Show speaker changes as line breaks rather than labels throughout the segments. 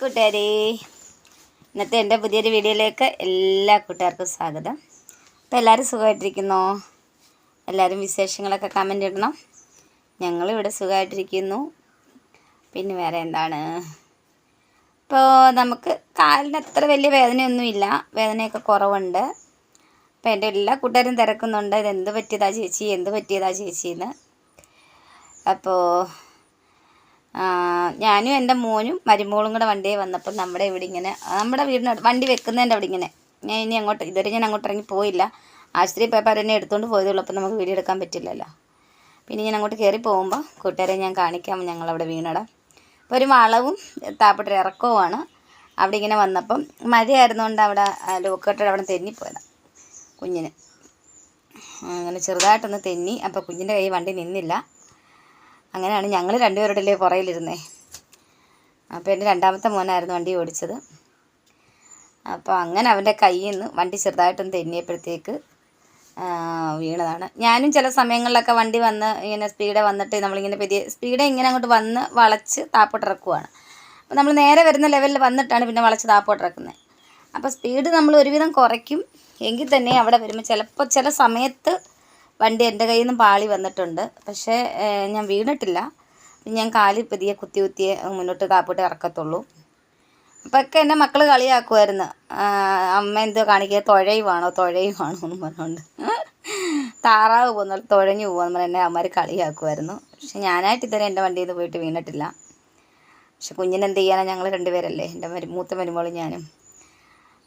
കൂട്ടുകാരെ. ഇന്നത്തെ എന്റെ പുതിയൊരു വീഡിയോയിലേക്ക് എല്ലാ കൂട്ടുകാർക്കും സ്വാഗതം. അപ്പോൾ എല്ലാവരും സുഖമായിട്ടിരിക്കുന്നോ? എല്ലാവരും വിശേഷങ്ങളൊക്കെ കമന്റ് ഇടണം. ഞങ്ങളിവിടെ സുഖമായിട്ടിരിക്കുന്നു. പിന്നെ വേറെ എന്താണ്? ഇപ്പോൾ നമുക്ക് കാലിന് അത്ര വലിയ വേദനയൊന്നുമില്ല. വേദനയൊക്കെ കുറവുണ്ട്. അപ്പോൾ എന്റെ എല്ലാ കൂട്ടുകാരും തിരക്കുന്നുണ്ട്. ഇത് എന്ത് പറ്റിയതാ ചേച്ചി? എന്ത് പറ്റിയതാ ചേച്ചിന്ന്? അപ്പോൾ ഞാനും എന്റെ മോനും മരുമോളും കൂടെ വണ്ടിയിൽ വന്നപ്പോൾ നമ്മുടെ ഇവിടെ ഇങ്ങനെ നമ്മുടെ വീടിന് വണ്ടി വെക്കുന്നതിന്റെ അവിടെ ഇങ്ങനെ. ഞാൻ ഇനി അങ്ങോട്ട് ഇതുവരെ ഞാൻ അങ്ങോട്ട് ഇറങ്ങി പോയില്ല. ആശുപത്രി പേപ്പർ തന്നെ എടുത്തുകൊണ്ട് പോയതുള്ളൂ അപ്പോൾ നമുക്ക് വീഡിയോ എടുക്കാൻ പറ്റില്ലല്ലോ. പിന്നെ ഞാൻ അങ്ങോട്ട് കയറി പോകുമ്പോൾ കൂട്ടുകാരെ ഞാൻ കാണിക്കാം ഞങ്ങളവിടെ വീണടാം. അപ്പോൾ ഒരു വളവും താപ്പട്ട ഇറക്കവുമാണ് അവിടെ ഇങ്ങനെ വന്നപ്പം മഴയായിരുന്നുകൊണ്ട് അവിടെ ലോക്കോട്ടയുടെ അവിടെ തെന്നിപ്പോയതാണ് കുഞ്ഞിന്. അങ്ങനെ ചെറുതായിട്ടൊന്ന് തെന്നി അപ്പോൾ കുഞ്ഞിന്റെ കൈ വണ്ടി നിന്നില്ല. അങ്ങനെയാണ് ഞങ്ങൾ രണ്ടുപേരുടെ പുറയിലിരുന്നേ അപ്പോൾ എന്റെ രണ്ടാമത്തെ മോനായിരുന്നു വണ്ടി ഓടിച്ചത്. അപ്പോൾ അങ്ങനെ അവന്റെ കയ്യിൽ നിന്ന് വണ്ടി ചെറുതായിട്ടൊന്ന് തെന്നിയപ്പോഴത്തേക്ക് വീണതാണ്. ഞാനും ചില സമയങ്ങളിലൊക്കെ വണ്ടി വന്ന് ഇങ്ങനെ സ്പീഡ് വന്നിട്ട് നമ്മളിങ്ങനെ പെരിയ സ്പീഡ് ഇങ്ങനെ അങ്ങോട്ട് വന്ന് വളച്ച് താപ്പോട്ടിറക്കുവാണ് അപ്പോൾ നമ്മൾ നേരെ വരുന്ന ലെവലിൽ വന്നിട്ടാണ് പിന്നെ വളച്ച് താപ്പോട്ടിറക്കുന്നത് അപ്പോൾ സ്പീഡ് നമ്മൾ ഒരുവിധം കുറയ്ക്കും. എങ്കിൽ തന്നെ അവിടെ വരുമ്പോൾ ചിലപ്പോൾ ചില സമയത്ത് വണ്ടി എന്റെ കയ്യിൽ നിന്നും പാളി വന്നിട്ടുണ്ട്. പക്ഷേ ഞാൻ വീണിട്ടില്ല. ഞാൻ കാലിൽ പതിയെ കുത്തി കുത്തിയേ മുന്നോട്ട് കാപ്പിട്ട് ഇറക്കത്തുള്ളൂ അപ്പോൾ ഒക്കെ എന്റെ മക്കൾ കളിയാക്കുമായിരുന്നു അമ്മ എന്തോ കാണിക്കുക തുഴയുവാണോ തുഴയുവാണോ എന്ന് പറഞ്ഞുകൊണ്ട് താറാവ് പോകുന്ന തുഴഞ്ഞു പോകുന്ന പറഞ്ഞ എന്നെ അമ്മമാർ കളിയാക്കുമായിരുന്നു പക്ഷെ ഞാനായിട്ട് ഇതുവരെ എന്റെ വണ്ടിയിൽ നിന്ന് പോയിട്ട് വീണിട്ടില്ല. പക്ഷെ കുഞ്ഞിനെന്ത് ചെയ്യാനാണ് ഞങ്ങൾ രണ്ടുപേരല്ലേ. എന്റെ മരു മൂത്ത മരുമോളും ഞാനും.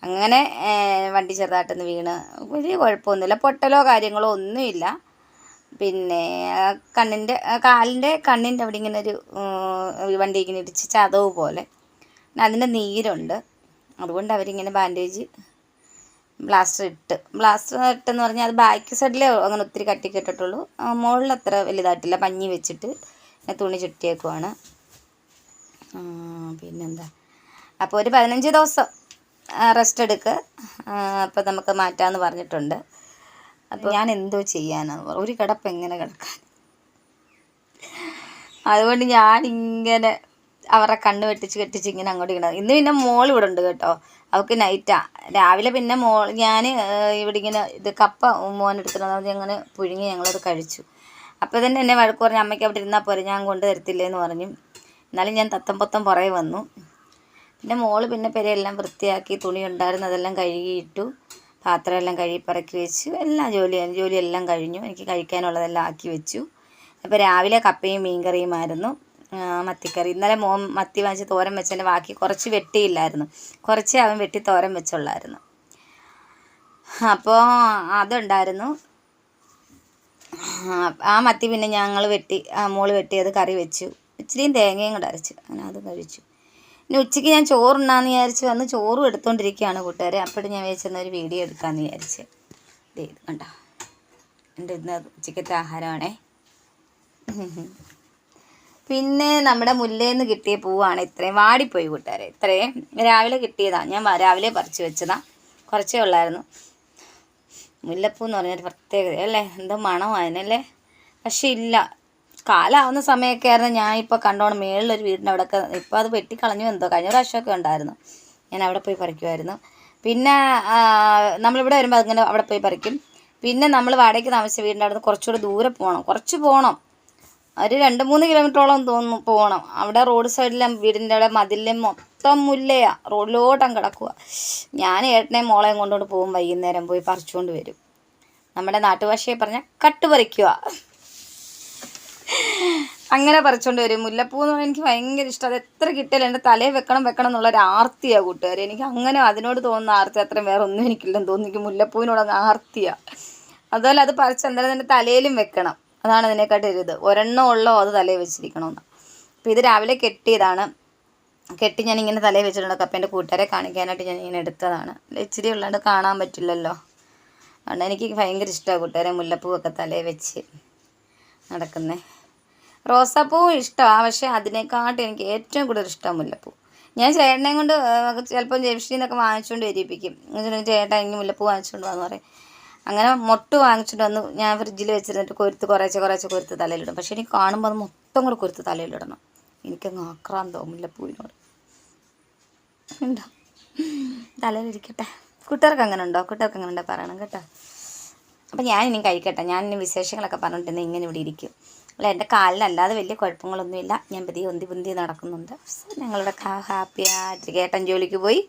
അങ്ങനെ വണ്ടി ചെറുതായിട്ടൊന്ന് വീണ്. വലിയ കുഴപ്പമൊന്നുമില്ല. പൊട്ടലോ കാര്യങ്ങളോ ഒന്നുമില്ല. പിന്നെ കണ്ണിന്റെ കാലിന്റെ കണ്ണിന്റെ അവിടെ ഇങ്ങനെ ഒരു വണ്ടി ഇങ്ങനെ ഇടിച്ച് ചതവ് പോലെ. അതിന്റെ നീരുണ്ട്. അതുകൊണ്ട് അവരിങ്ങനെ ബാൻഡേജ് ബ്ലാസ്റ്റർ ഇട്ട്. ബ്ലാസ്റ്റർ ഇട്ടെന്ന് പറഞ്ഞാൽ അത് ബാക്ക് സൈഡിലേ അങ്ങനെ ഒത്തിരി കട്ടി കെട്ടിട്ടുള്ളൂ. മുകളിൽ അത്ര വലുതായിട്ടില്ല. പഞ്ഞി വെച്ചിട്ട് തുണി ചുറ്റിയേക്കുവാണ്. പിന്നെന്താ? അപ്പോൾ ഒരു പതിനഞ്ച് ദിവസം റെസ്റ്റ് എടുക്കുക അപ്പോൾ നമുക്ക് മാറ്റാമെന്ന് പറഞ്ഞിട്ടുണ്ട്. അപ്പോൾ ഞാൻ എന്തോ ചെയ്യാനാണ് ഒരു കിടപ്പ് എങ്ങനെ കിടക്കാൻ? അതുകൊണ്ട് ഞാൻ ഇങ്ങനെ അവരുടെ കണ്ണ് വെട്ടിച്ച് കെട്ടിച്ച് ഇങ്ങനെ അങ്ങോട്ട് ഇങ്ങനെ ഇന്ന് പിന്നെ മോൾ ഇവിടെ ഉണ്ട് കേട്ടോ. അവൾക്ക് നൈറ്റാ രാവിലെ പിന്നെ മോൾ ഞാൻ ഇവിടെ ഇങ്ങനെ ഇത് കപ്പ മോൻ എടുത്തിട്ട് അങ്ങനെ പുഴുങ്ങി ഞങ്ങളത് കഴിച്ചു. അപ്പോൾ തന്നെ എന്നെ വഴക്ക് പറഞ്ഞ് അമ്മയ്ക്ക് അവിടെ ഇരുന്നാൽ പോരെ ഞാൻ കൊണ്ട് തരത്തില്ലേ എന്ന് പറഞ്ഞു. എന്നാലും ഞാൻ തത്തം പൊത്തം പുറകെ വന്നു. പിന്നെ മോൾ പിന്നെ പെരയെല്ലാം വൃത്തിയാക്കി തുണി ഉണ്ടായിരുന്നു അതെല്ലാം കഴുകിയിട്ടു പാത്രമെല്ലാം കഴുകിപ്പറക്കി വെച്ചു. എല്ലാം ജോലി ജോലിയെല്ലാം കഴിഞ്ഞു. എനിക്ക് കഴിക്കാനുള്ളതെല്ലാം ആക്കി വെച്ചു. അപ്പോൾ രാവിലെ കപ്പയും മീൻകറിയുമായിരുന്നു. മത്തിക്കറി. ഇന്നലെ മോൻ മത്തി വാങ്ങിച്ച് തോരൻ വെച്ചതിന്റെ ബാക്കി കുറച്ച് വെട്ടിയില്ലായിരുന്നു. കുറച്ച് അവൻ വെട്ടി തോരൻ വെച്ചുള്ളായിരുന്നു. അപ്പോൾ അതുണ്ടായിരുന്നു. ആ, മത്തി പിന്നെ ഞങ്ങൾ വെട്ടി മോൾ വെട്ടി അത് കറി വെച്ചു. ഇച്ചിരിയും തേങ്ങയും കൂടെ അരച്ച്. അങ്ങനെ അത് കഴിച്ചു. പിന്നെ ഉച്ചയ്ക്ക് ഞാൻ ചോറുണ്ണാന്ന് വിചാരിച്ച് വന്ന് ചോറും എടുത്തുകൊണ്ടിരിക്കുകയാണ് കൂട്ടുകാരെ. അപ്പോഴും ഞാൻ വിചാരിച്ചെന്ന ഒരു വീഡിയോ എടുക്കാമെന്ന് വിചാരിച്ച്. ഇത് കണ്ടോ? എന്റെ ഇന്ന് ഉച്ചക്കത്തെ ആഹാരമാണേ. പിന്നെ നമ്മുടെ മുല്ലേന്ന് കിട്ടിയ പൂവാണ് ഇത്രയും. വാടിപ്പോയി കൂട്ടുകാരെ ഇത്രയും. രാവിലെ കിട്ടിയതാണ് ഞാൻ രാവിലെ പറിച്ചു വെച്ചതാണ് കുറച്ചേ ഉള്ളായിരുന്നു. മുല്ലപ്പൂ എന്ന് പറഞ്ഞൊരു പ്രത്യേകത അല്ലേ? എന്തോ മണം അതിനല്ലേ? പക്ഷെ ഇല്ല. കാലാവുന്ന സമയമൊക്കെ ആയിരുന്നു ഞാൻ ഇപ്പോൾ കണ്ടോണം മേളിലൊരു വീടിന്റെ അവിടെയൊക്കെ ഇപ്പോൾ അത് വെട്ടിക്കളഞ്ഞു എന്തോ കഴിഞ്ഞ പ്രാവശ്യമൊക്കെ ഉണ്ടായിരുന്നു. ഞാൻ അവിടെ പോയി പറിക്കുമായിരുന്നു പിന്നെ നമ്മളിവിടെ വരുമ്പോൾ അങ്ങനെ അവിടെ പോയി പറിക്കും. പിന്നെ നമ്മൾ വാടകയ്ക്ക് താമസിച്ച വീടിന്റെ അവിടെ നിന്ന് കുറച്ചുകൂടെ ദൂരെ പോകണം കുറച്ച് പോകണം ഒരു രണ്ട് മൂന്ന് കിലോമീറ്ററോളം തോന്നുന്നു പോകണം അവിടെ റോഡ് സൈഡിലെ വീടിന്റെ അവിടെ മതിലിലെ മൊത്തം മുല്ലയാ. റോഡിലോട്ടം കിടക്കുക ഞാൻ ഏട്ടനെയും മോളെയും കൊണ്ടുകൊണ്ട് പോകും വൈകുന്നേരം പോയി പറിച്ചുകൊണ്ട് വരും. നമ്മുടെ നാട്ടുഭാഷയെ പറഞ്ഞാൽ കട്ട് പറിക്കുക അങ്ങനെ പറിച്ചുകൊണ്ട് വരും. മുല്ലപ്പൂ എന്ന് പറഞ്ഞാൽ എനിക്ക് ഭയങ്കര ഇഷ്ടം. അത് എത്ര കിട്ടിയാലും എന്റെ തലയിൽ വെക്കണം വെക്കണം എന്നുള്ള ഒരു ആർത്തിയാണ് കൂട്ടുകാർ എനിക്ക് അങ്ങനെ അതിനോട് തോന്നുന്ന ആർത്തി അത്രയും വേറെ ഒന്നും എനിക്കില്ലെന്ന് തോന്നുന്നു. എനിക്ക് മുല്ലപ്പൂവിനോട് അങ്ങ് ആർത്തിയാണ് അതുപോലെ അത് പറിച്ച് എന്തായാലും എന്റെ തലയിലും വെക്കണം. അതാണ് അതിനെക്കാട്ടും ഒരു ഇത്. ഒരെണ്ണം ഉള്ളോ അത് തലയിൽ വെച്ചിരിക്കണമെന്ന് അപ്പോൾ ഇത് രാവിലെ കെട്ടിയതാണ്. കെട്ടി ഞാൻ ഇങ്ങനെ തലയിൽ വെച്ചിട്ടുണ്ട്. അപ്പം എന്റെ കൂട്ടുകാരെ കാണിക്കാനായിട്ട് ഞാൻ ഇങ്ങനെ എടുത്തതാണ്. ഇച്ചിരി ഉള്ളതുകൊണ്ട് കാണാൻ പറ്റില്ലല്ലോ. അതുകൊണ്ട് എനിക്ക് ഭയങ്കര ഇഷ്ടമാണ് കൂട്ടുകാരെ മുല്ലപ്പൂവൊക്കെ തലയിൽ വെച്ച് നടക്കുന്നേ. റോസാപ്പൂവും ഇഷ്ടമാണ് പക്ഷേ അതിനെക്കാട്ടും എനിക്ക് ഏറ്റവും കൂടുതൽ ഇഷ്ടം മുല്ലപ്പൂ. ഞാൻ ചേട്ടനെ കൊണ്ട് ചിലപ്പം ജംഷനിൽ വാങ്ങിച്ചുകൊണ്ട് വരിപ്പിക്കും എന്നിട്ട് ചേട്ടാ എനിക്ക് മുല്ലപ്പൂ വാങ്ങിച്ചുകൊണ്ട് വന്നു പറയും. അങ്ങനെ മൊട്ട് വാങ്ങിച്ചുകൊണ്ട് വന്ന് ഞാൻ ഫ്രിഡ്ജിൽ വെച്ചിരുന്നിട്ട് കൊരുത്ത് കുറേശ്ശെ കുറേശ്ശെ കൊരുത്ത് തലയിലിടും. പക്ഷേ എനിക്ക് കാണുമ്പോൾ അത് മൊത്തം കൂടെ കൊരുത്ത് തലയിലിടണം. എനിക്കങ്ങ് ആക്രാന്തോ മുല്ലപ്പൂവിനോട്. ഉണ്ടോ തലയിലിരിക്കട്ടെ. കൂട്ടുകാർക്ക് അങ്ങനെ ഉണ്ടോ? കൂട്ടുകാർക്ക് അങ്ങനെ ഉണ്ടോ പറയണം കേട്ടോ. അപ്പം ഞാൻ ഇനി കഴിക്കട്ടെ. ഞാൻ ഇനി വിശേഷങ്ങളൊക്കെ പറഞ്ഞിട്ടുണ്ടെങ്കിൽ ഇങ്ങനെ ഇവിടെ ഇരിക്കും. അല്ല എന്റെ കാലിനല്ലാതെ വലിയ കുഴപ്പങ്ങളൊന്നുമില്ല. ഞാൻ പതിയെ ഒന്തി പൊന്തി നടക്കുന്നുണ്ട്. ഞങ്ങളുടെ ഹാപ്പിയായിട്ട് കേട്ടൻ ജോലിക്ക് പോയി.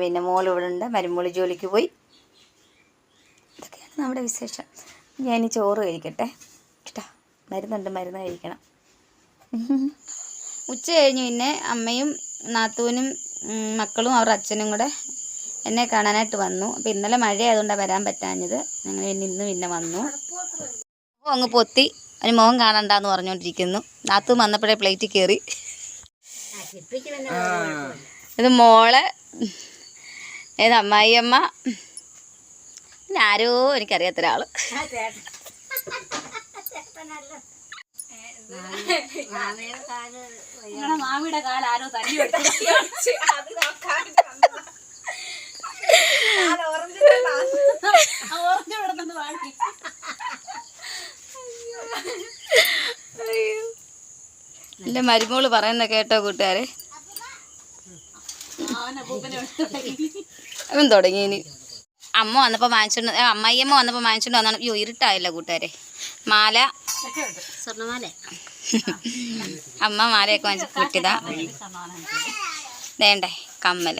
പിന്നെ മോൾ ഇവിടെ ഉണ്ട്. മരുമോൾ ജോലിക്ക് പോയി. ഇതൊക്കെയാണ് നമ്മുടെ വിശേഷം. ഞാൻ ഇനി ചോറ് കഴിക്കട്ടെ. കേട്ടോ മരുന്നുണ്ട് മരുന്ന് കഴിക്കണം. ഉച്ച കഴിഞ്ഞ്. പിന്നെ അമ്മയും നാത്തൂനും മക്കളും അവരുടെ അച്ഛനും കൂടെ എന്നെ കാണാനായിട്ട് വന്നു. അപ്പോൾ ഇന്നലെ മഴ ആയതുകൊണ്ടാണ് വരാൻ പറ്റാഞ്ഞത്. ഞങ്ങൾ പിന്നെ ഇന്ന് പിന്നെ വന്നു. അപ്പോൾ അങ്ങ് പൊത്തി. അതിന് മുഖം കാണണ്ടെന്ന് പറഞ്ഞുകൊണ്ടിരിക്കുന്നു നാത്തു വന്നപ്പോഴേ പ്ലേറ്റ് കയറി ഇത് മോളെ. ഏത് അമ്മായിയമ്മ. പിന്നെ ആരോ എനിക്കറിയാത്ത ഒരാൾ
മാമിയുടെ ആരോ തല്ലി
എന്റെ മരുമോൾ പറയുന്ന കേട്ടോ കൂട്ടുകാരെ? അവൻ തുടങ്ങി ഇനി. അമ്മ വന്നപ്പോൾ വാങ്ങിച്ചോണ്ട് അമ്മയമ്മ വന്നപ്പോൾ വാങ്ങിച്ചോണ്ട് വന്നാണ്. അയ്യോ ഇരുട്ടായില്ല കൂട്ടുകാരെ. മാല.
സ്വർണമാല.
അമ്മ മാലയൊക്കെ വാങ്ങിച്ച് കിട്ടിയതാ വേണ്ടേ
കമ്മൽ.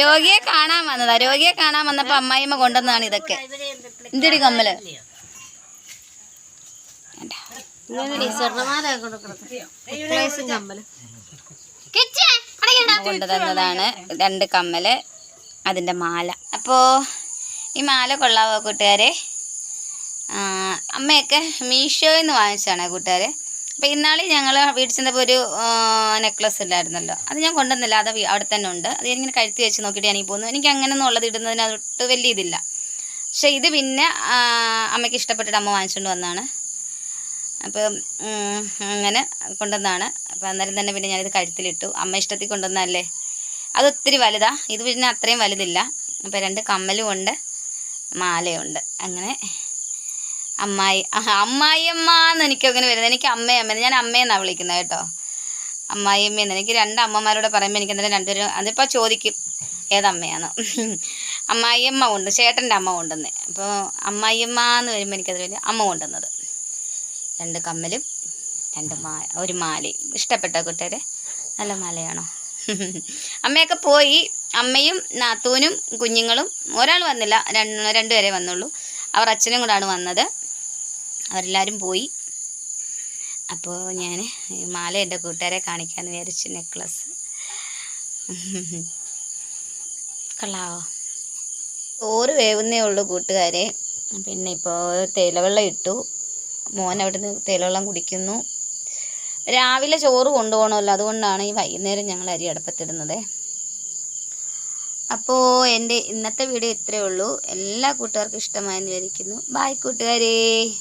രോഗിയെ കാണാൻ വന്നതാ. രോഗിയെ കാണാൻ വന്നപ്പോ അമ്മായിമ്മ കൊണ്ടുവന്നതാണ് ഇതൊക്കെ. എന്തിടി
കമ്മൽ?
അമ്മ കൊണ്ടുതന്നതാണ് രണ്ട് കമ്മൽ അതിന്റെ മാല. അപ്പോൾ ഈ മാല കൊള്ളാവോ കൂട്ടുകാരെ? അമ്മയൊക്കെ മീഷോയിൽ നിന്ന് വാങ്ങിച്ചതാണ് കൂട്ടുകാരെ? അപ്പോൾ ഇന്നാളി ഞങ്ങൾ വീട്ടിൽ ചെന്നപ്പോൾ ഒരു നെക്ലസ് ഇല്ലായിരുന്നല്ലോ അത് ഞാൻ കൊണ്ടുവന്നില്ല. അത് അവിടെ തന്നെ ഉണ്ട്. അത് ഞാനിങ്ങനെ കഴുത്തി വെച്ച് നോക്കിയിട്ട് ഞാൻ ഈ പോകുന്നു. എനിക്ക് അങ്ങനെ ഒന്നും ഉള്ളത് ഇടുന്നതിനൊട്ട് വലിയ ഇതില്ല. പക്ഷേ ഇത് പിന്നെ അമ്മയ്ക്ക് ഇഷ്ടപ്പെട്ടിട്ട് അമ്മ വാങ്ങിച്ചുകൊണ്ട് വന്നതാണ്. അപ്പം അങ്ങനെ കൊണ്ടുവന്നതാണ്. അപ്പം അന്നേരം തന്നെ പിന്നെ ഞാനിത് കഴുത്തിലിട്ടു. അമ്മ ഇഷ്ടത്തിൽ കൊണ്ടുവന്നതല്ലേ? അത് ഒത്തിരി വലുതാണ് ഇത് പിന്നെ അത്രയും വലുതില്ല. അപ്പം രണ്ട് കമ്മലും ഉണ്ട് മാലയുണ്ട്. അങ്ങനെ അമ്മായി അമ്മായിയമ്മ എന്ന് എനിക്ക് അങ്ങനെ വരുന്നത്. എനിക്ക് അമ്മയമ്മ ഞാൻ അമ്മയെന്നാണ് വിളിക്കുന്നത് കേട്ടോ. അമ്മായിയമ്മയെന്ന്. എനിക്ക് രണ്ട് അമ്മമാരോട് പറയുമ്പോൾ എനിക്ക് എന്തായാലും രണ്ടുപേരും അതിപ്പോൾ ചോദിക്കും ഏതമ്മയാണ് അമ്മായിയമ്മ ഉണ്ട് ചേട്ടന്റെ അമ്മ കൊണ്ടുവന്നേ അപ്പോൾ അമ്മായിയമ്മ എന്ന് വരുമ്പോൾ എനിക്കത് വലിയ അമ്മ കൊണ്ടുവന്നത് രണ്ട് കമ്മലും രണ്ട് മാ ഒരു മാലയും. ഇഷ്ടപ്പെട്ട കൂട്ടുകാരെ? നല്ല മാലയാണോ? അമ്മയൊക്കെ പോയി. അമ്മയും നാത്തൂനും കുഞ്ഞുങ്ങളും ഒരാൾ വന്നില്ല രണ്ട് രണ്ടുപേരെ വന്നുള്ളൂ. അവർ അച്ഛനും കൂടാണ് വന്നത്. അവരെല്ലാവരും പോയി. അപ്പോൾ ഞാൻ മാല എന്റെ കൂട്ടുകാരെ കാണിക്കാമെന്ന് വിചാരിച്ചു നെക്ലസ്. കൊള്ളാവോ? ചോറ് വേവുന്നേ ഉള്ളൂ കൂട്ടുകാരെ. പിന്നെ ഇപ്പോൾ തേയിലവെള്ളം ഇട്ടു. മോൻ അവിടുന്ന് തേയിലവെള്ളം കുടിക്കുന്നു. രാവിലെ ചോറ് കൊണ്ടുപോകണമല്ലോ അതുകൊണ്ടാണ് ഈ വൈകുന്നേരം ഞങ്ങൾ അരി അടുപ്പത്തിടുന്നത്. അപ്പോൾ എന്റെ ഇന്നത്തെ വീഡിയോ ഇത്രയേ ഉള്ളൂ. എല്ലാ കൂട്ടുകാർക്കും ഇഷ്ടമായെന്ന് വിചാരിക്കുന്നു. ബായ് കൂട്ടുകാരേ.